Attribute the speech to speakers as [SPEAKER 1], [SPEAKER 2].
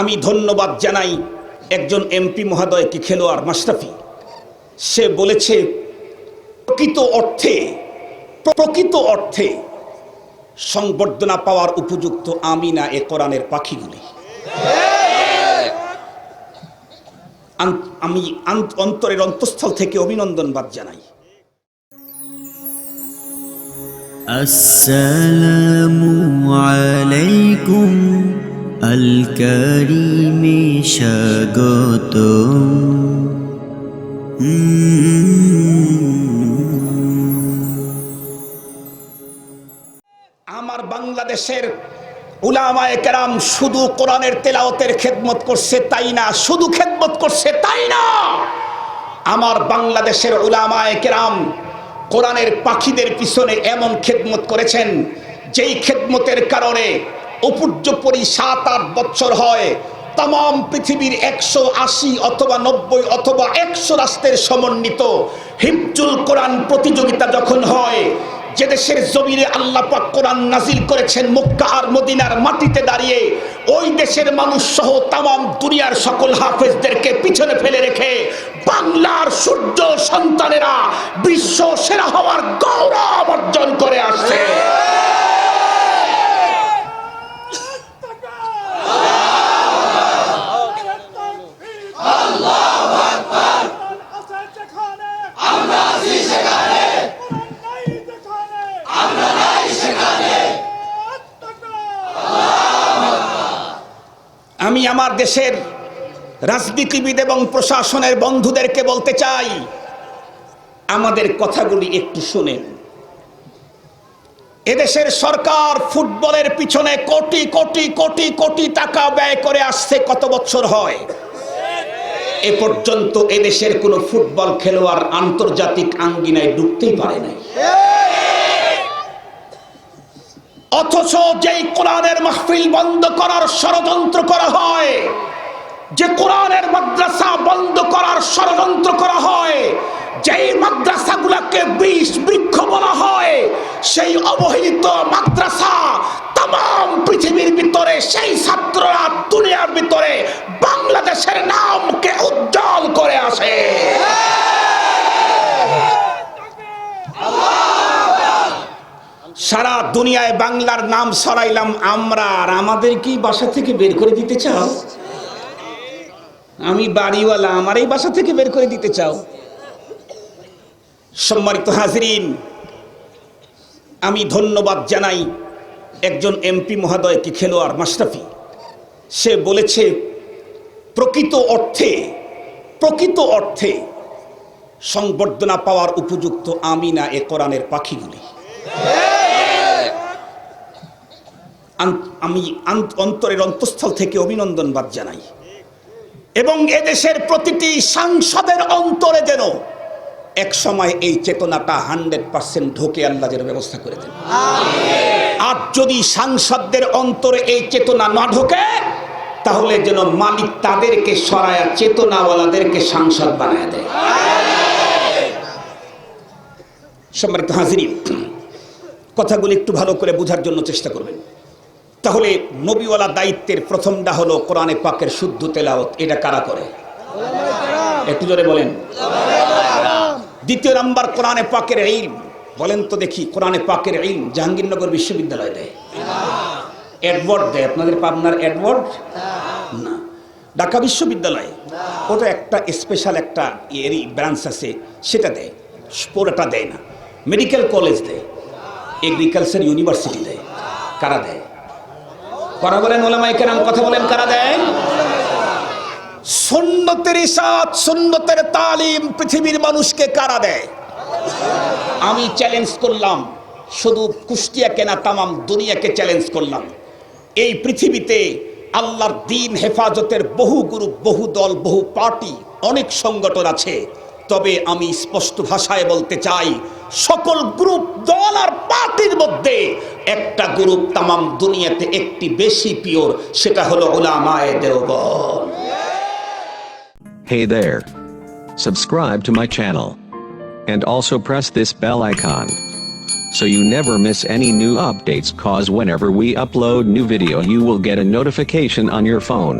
[SPEAKER 1] আমি ধন্যবাদ জানাই একজন এমপি মহাদয়কে খেলোয়াড় মাস্টাফি সে বলেছে, প্রকৃত অর্থে প্রকৃত অর্থে সংবর্ধনা পাওয়ার উপযুক্ত আমি না এ কোরআনের পাখিগুলি। আমি অন্তরের অন্তঃস্থল থেকে অভিনন্দনবাদ জানাই।
[SPEAKER 2] আসসালামু আলাইকুম। আল করিমে স্বাগত
[SPEAKER 1] আমার বাংলাদেশের উলামায় কেরাম শুধু কোরআনের তেলাওতের খেদমত করছে তাই না? শুধু খেদমত করছে তাই না? আমার বাংলাদেশের উলামায় কেরাম কোরআনের পাখিদের পিছনে এমন খেদমত করেছেন, যেই খেদমতের কারণে উপর্যপরি সাত আট বছর হয়। তাম পৃথিবীর একশো আশি অথবা নব্বই অথবা একশো রাষ্ট্রের সমন্বিত হিফজুল কোরআন প্রতিযোগিতা যখন হয়, যে দেশের জমিনে আল্লাহ পাক কোরআন নাজিল করেছেন মক্কা আর মদিনার মাটিতে দাঁড়িয়ে, ওই দেশের মানুষ সহ তাম দুনিয়ার সকল হাফেজদেরকে পিছনে ফেলে রেখে বাংলার সূর্য সন্তানেরা বিশ্ব সেরা হওয়ার গৌরব অর্জন করে আসছে
[SPEAKER 3] আমরা আছি সেখানে নাই যেখানে আমরা নাই সেখানে
[SPEAKER 1] আমি আমার দেশের রাজনীতিবিদ এবং প্রশাসনের বন্ধুদেরকে বলতে চাই, আমাদের কথাগুলি একটু শুনেন। এদেশের সরকার ফুটবলের পিছনে কোটি কোটি কোটি কোটি টাকা ব্যয় করে আসছে কত বছর হয়? এ পর্যন্ত এদেশের কোনো ফুটবল খেলোয়াড় আন্তর্জাতিক আঙ্গিনায় ঢুকতেই পারে নাই। অথচ যেই কোরআনের মাহফিল বন্ধ করার ষড়যন্ত্র করা হয়, যে কোরআনের মাদ্রাসা বন্ধ করার ষড়যন্ত্র করা হয়, যেই মাদ্রাসাগুলোকে বিষ বৃক্ষ বলা হয়, সেই অবহেলিত মাদ্রাসা তাম পৃথিবীর ভিতরে, সেই ছাত্ররা দুনিয়ার ভিতরে বাংলাদেশের নামকে উজ্জ্বল করে আসে। সারা দুনিয়ায় বাংলার নাম সরাইলাম আমরা। আর আমাদের কি বাসা থেকে বের করে দিতে চাও? আমি বাড়িওয়ালা, আমার এই বাসা থেকে বের করে দিতে চাও? সম্মানিত হাজরিন, আমি ধন্যবাদ জানাই একজন এমপি মহোদয়কে, খেলোয়াড় মাশরাফি। সে বলেছে, প্রকৃত অর্থে প্রকৃত অর্থে সংবর্ধনা পাওয়ার উপযুক্ত আমি না এ কোরআনের পাখিগুলি। আমি অন্তরের অন্তঃস্থল থেকে অভিনন্দনবাদ জানাই। এবং এদেশের প্রতিটি সাংসদের অন্তরে যেন এক সময় এই চেতনাটা হান্ড্রেড পার্সেন্ট ঢোকে আল্লাহ যেন ব্যবস্থা করে দেন। আর যদি সাংসদদের অন্তরে এই চেতনা না ঢোকে, তাহলে যেন মালিক তাদেরকে সরায়া চেতনাওয়ালাদেরকে সাংসদ বানায় দেয়। সম্মানিত হাজিরি কথাগুলি একটু ভালো করে বোঝার জন্য চেষ্টা করবেন। তাহলে নবীওয়ালা দায়িত্বের প্রথমটা হলো কোরআনে পাকের শুদ্ধ তেলাওত এটা কারা করে? একটু জোরে বলেন। দ্বিতীয় নাম্বার, কোরআনে পাকের ইলম। বলেন তো দেখি, কোরআনে পাকের ইলম জাহাঙ্গীরনগর বিশ্ববিদ্যালয় দেয়? অ্যাডওয়ার্ড দেয়। আপনাদের পাবনার অ্যাডওয়ার্ড? না। ঢাকা বিশ্ববিদ্যালয়? ওটা একটা স্পেশাল একটা এরই ব্রাঞ্চ আছে, সেটা দেয়। পুরোটা দেয় না। মেডিকেল কলেজ দেয়। এগ্রিকালচার ইউনিভার্সিটি দেয়। কারা দেয়? কারা বলেন ওলামাইকে নাম কথা বলেন কারা দেয় সুন্নতের ইসাদ সুন্নতের তালিম পৃথিবীর মানুষকে কারা দেয়? আমি চ্যালেঞ্জ করলাম শুধু কুষ্টিয়া কেনা তামাম দুনিয়াকে চ্যালেঞ্জ করলাম। এই পৃথিবীতে আল্লাহর দিন হেফাজতের বহু গ্রুপ বহু দল বহু পার্টি অনেক সংগঠন আছে। তবে আমি স্পষ্ট ভাষায় বলতে চাই সকল গ্রুপ দল আর পার্টির মধ্যে একটা গ্রুপ তামাম দুনিয়াতে একটি বেশি পিওর সেটা হলো ওলামায়ে Deoband
[SPEAKER 4] Hey there. Subscribe to my channel. And also press this bell icon. So you never miss any new updates cause whenever we upload new video you will get a notification on your phone.